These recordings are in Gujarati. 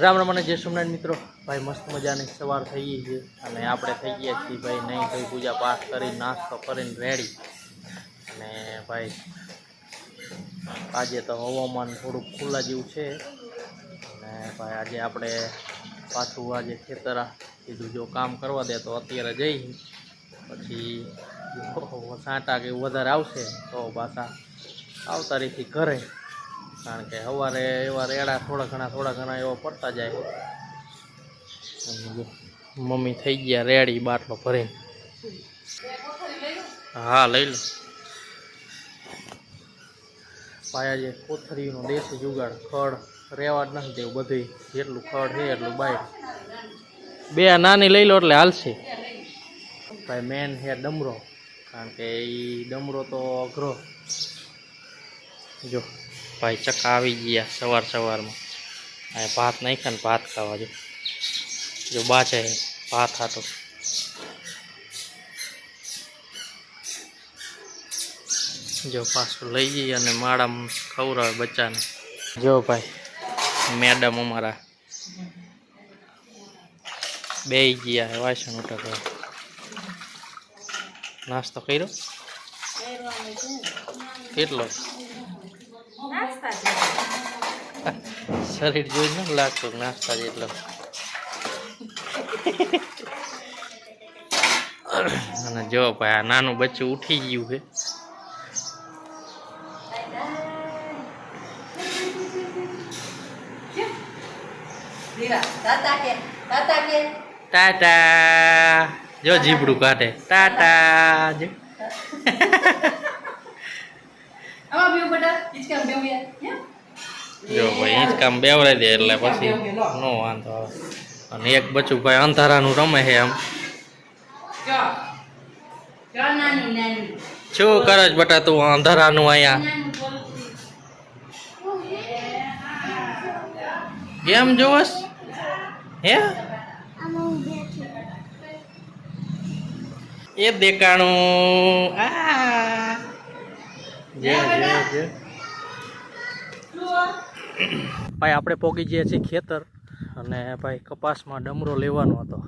રામ રામ અને જય સોમનાથ મિત્રો. ભાઈ મસ્ત મજાની સવાર થઈ ગઈ છે અને આપણે થઈ ગયા છીએ ભાઈ નહીં ભાઈ પૂજા, પાઠ કરી, નાસ્તો કરીને રેડી અને ભાઈ આજે તો હવામાન થોડુંક ખુલ્લા જેવું છે. અને ભાઈ આજે આપણે પાછું આજે ખેતર કીધું, જો કામ કરવા દે તો અત્યારે જઈ. પછી સાંટા કે વધારે આવશે તો પાછા આવતારીથી ઘરે. કારણ કે સવારે એવા રેડા થોડા ઘણા થોડા ઘણા એવા પડતા જાય. મમ્મી થઈ ગયા રેડી બાટલો ભરીને. હા, લઈ લો. પાયા જે કોથળીનો દેશી જુગાડ, ખડ રેવા જ નથી દેવું બધું જેટલું ખડ છે એટલું બાય. બે નાની લઈ લો એટલે હાલશે. ભાઈ મેન છે ડમરો. કારણ કે એ ડમરો તો અઘરો. જો. ભાઈ ચકા આવી ગયા સવાર સવારમાં. આ ભાત નાખ્યા ને ભાત ખાવા જો. જો બાચે ભાત હતો જો પાછું લઈ જઈએ અને માળામાં ખવડાવે બચ્ચાને. જો ભાઈ, મેડમ અમારા બે ગયા વાસણ ઉઠા નાસ્તો કર્યો? કેટલો? શરીર જોઈ ન લાગતું નાસ્તા જેટલો. અને જો ભાઈ, આ નાનું બચ્ચું ઉઠી ગયું છે. ટાટા! જો જીબડું કાઢે. ટાટા! કામ બેવરાઈ દે એટલે પછી નો વાંધો આવે. અને એક બચ્ચું ભાઈ અંધારાનું રમે છે આમ શું કરે છે બટા તું અંધારાનું અહીંયા? કેમ જોવસ? હે? એ દેખાણું. આ. જે જે જે ભાઈ, આપણે પોગી જઈએ છીએ ખેતર અને ભાઈ, કપાસમાં ડમરો લેવાનો હતો.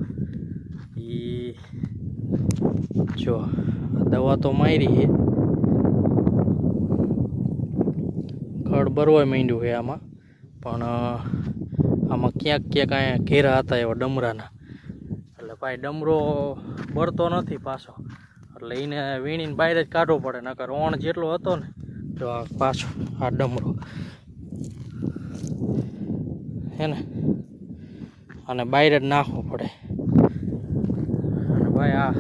એ જો, દવા તો મારી છે. ખડ બરવાય માંડ્યું છે આમાં. પણ આમાં ક્યાંક ક્યાંક અહીંયા ઘેરા હતા એવા ડમરાના. એટલે ભાઈ, ડમરો બળતો નથી પાછો. એટલે એને વીણીને બહાર જ કાઢવો પડે, નકર ઓણ જેટલો હતો ને જો આ પાછો આ ડમરો. હે ને? અને બહાર જ નાખવો પડે. અને ભાઈ આ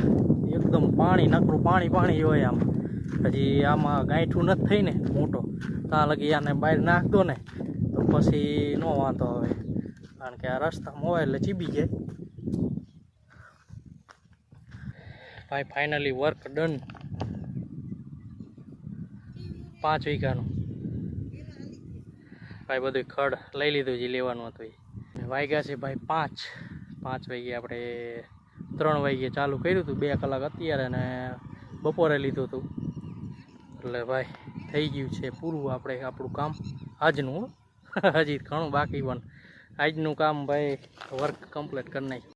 એકદમ પાણી, નકરું પાણી પાણી હોય આમ. હજી આમાં ગાંઠું નથી થઈ ને મોટો. ત્યાં લગી આને બહાર નાખતો ને, તો પછી નો વાંધો આવે. કારણ કે આ રસ્તામાં હોય એટલે ચીબી જાય. ભાઈ ફાઇનલી વર્ક ડન પાંચ વીઘાનું. ભાઈ બધું ખડ લઈ લીધું જે લેવાનું હતું એ. વાગ્યા છે ભાઈ પાંચ. પાંચ વાગ્યા આપણે ત્રણ વાગ્યે ચાલુ કર્યું હતું, બે કલાક અત્યારે ને બપોરે લીધું હતું. એટલે ભાઈ થઈ ગયું છે પૂરું આપણે આપણું કામ આજનું. હજી ઘણું બાકી પણ આજનું કામ ભાઈ વર્ક કમ્પ્લીટ કરી નાખ્યું.